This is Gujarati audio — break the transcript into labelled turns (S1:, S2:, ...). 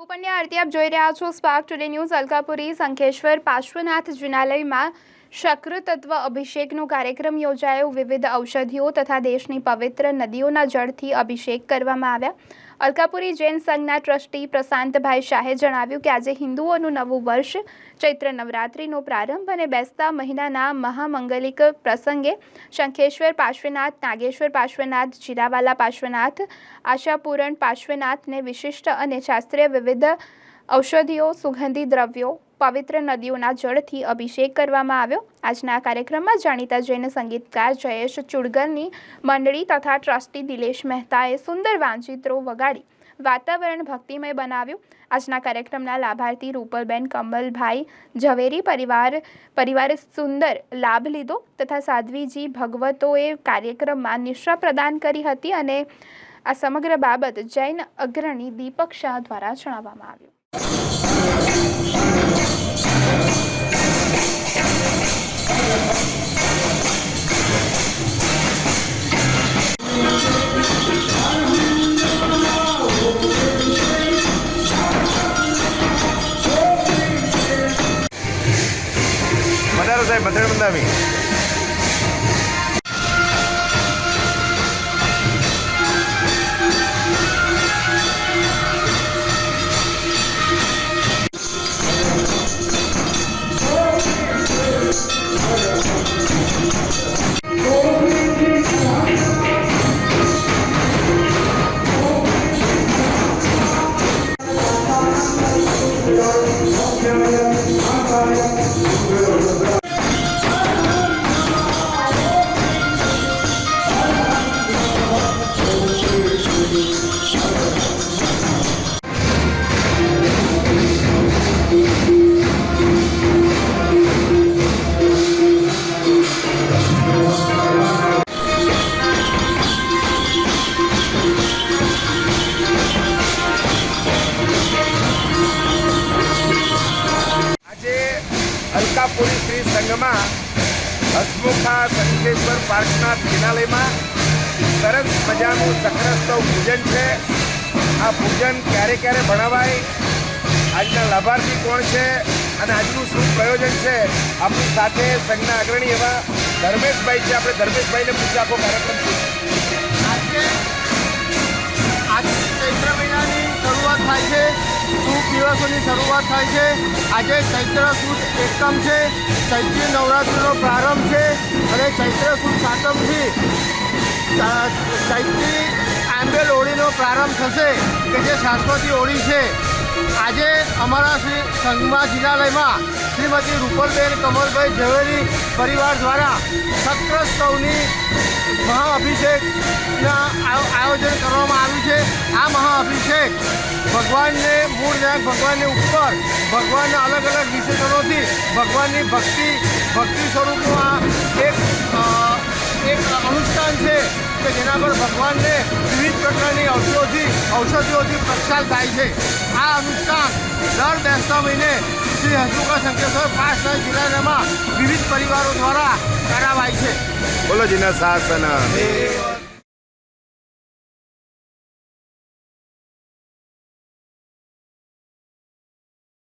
S1: હું પંડ્યા આરતી આપ જોઈ રહ્યા છો spark today news Alkapuri Shankheshwar Parshwanath જિનાલયમાં શક્ર તત્વ અભિષેકનો કાર્યક્રમ યોજાયો. વિવિધ ઔષધિઓ તથા દેશની પવિત્ર નદીઓના જળથી અભિષેક કરવામાં આવ્યા. અલકાપુરી જૈન સંઘના ટ્રસ્ટી પ્રશાંતભાઈ શાહે જણાવ્યું કે આજે હિન્દુઓનું નવું વર્ષ, ચૈત્ર નવરાત્રિનો પ્રારંભ અને બેસતા મહિનાના મહામંગલિક પ્રસંગે શંખેશ્વર પાર્શ્વનાથ, નાગેશ્વર પાર્શ્વનાથ, જીરાવાલા પાર્શ્વનાથ, આશાપૂરણ પાર્શ્વનાથને વિશિષ્ટ અને શાસ્ત્રીય વિવિધ ઔષધિઓ, સુગંધી દ્રવ્યો પવિત્ર નદીઓના જળથી અભિષેક કરવામાં આવ્યો. આજના કાર્યક્રમમાં જાણીતા જૈન સંગીતકાર જયેશ ચુડગરની મંડળી તથા ટ્રસ્ટી દિલેશ મહેતાએ સુંદર વાંચિત્રો વગાડી વાતાવરણ ભક્તિમય બનાવ્યું. આજના કાર્યક્રમના લાભાર્થી રૂપલબેન કમલભાઈ ઝવેરી પરિવાર, પરિવારે સુંદર લાભ લીધો તથા સાધ્વીજી ભગવતોએ કાર્યક્રમમાં નિશ્રા પ્રદાન કરી હતી અને આ સમગ્ર બાબત જૈન અગ્રણી દીપક શાહ દ્વારા જણાવવામાં આવ્યું.
S2: સાહેબ મધર મંદામી હસમુખા સંકેશ્વર પાર્કના ફિનાલેમાં સરસ મજાનું સખરસ્તવ પૂજન છે. આ પૂજન ક્યારે ક્યારે ભણાવાય? આજના લાભાર્થી કોણ છે? અને આજનું શું પ્રયોજન છે? આપણી સાથે સંઘના અગ્રણી એવા ધર્મેશભાઈ છે. આપણે ધર્મેશભાઈને પૂછે આખો કાર્યક્રમ
S3: આજ દિવસોની શરૂઆત થાય છે. આજે ચૈત્ર સુદ એકમ છે. ચૈત્રી નવરાત્રિનો પ્રારંભ છે અને ચૈત્ર સુદ સાતમથી ચૈત્રી આંબેલ હોળીનો પ્રારંભ થશે, કે જે શાશ્વતી હોળી છે. આજે અમારા શ્રી સંઘમાં જિલ્લાલયમાં શ્રીમતી રૂપલબેન કમલભાઈ ઝવેરી પરિવાર દ્વારા શક્રસ્તવની મહાઅભિષેકના આયોજન કરવામાં આવ્યું છે. આ મહાઅભિષેક ભગવાનને મૂળ જ્ઞાન ભગવાનની ઉપર, ભગવાનના અલગ અલગ વિશેષણોથી, ભગવાનની ભક્તિ ભક્તિ સ્વરૂપનું આ એક એક અનુષ્ઠાન છે કે જેના પર ભગવાનને વિવિધ પ્રકારની ઔષધિઓથી ઔષધિઓથી પ્રસાદ થાય છે. આ અનુષ્ઠાન દર બેસતા મહિને શ્રી હસમુખા શંકેશ્વર પાસના જિલ્લામાં વિવિધ પરિવારો દ્વારા કરાવાય છે.
S2: બોલો જીના શાસન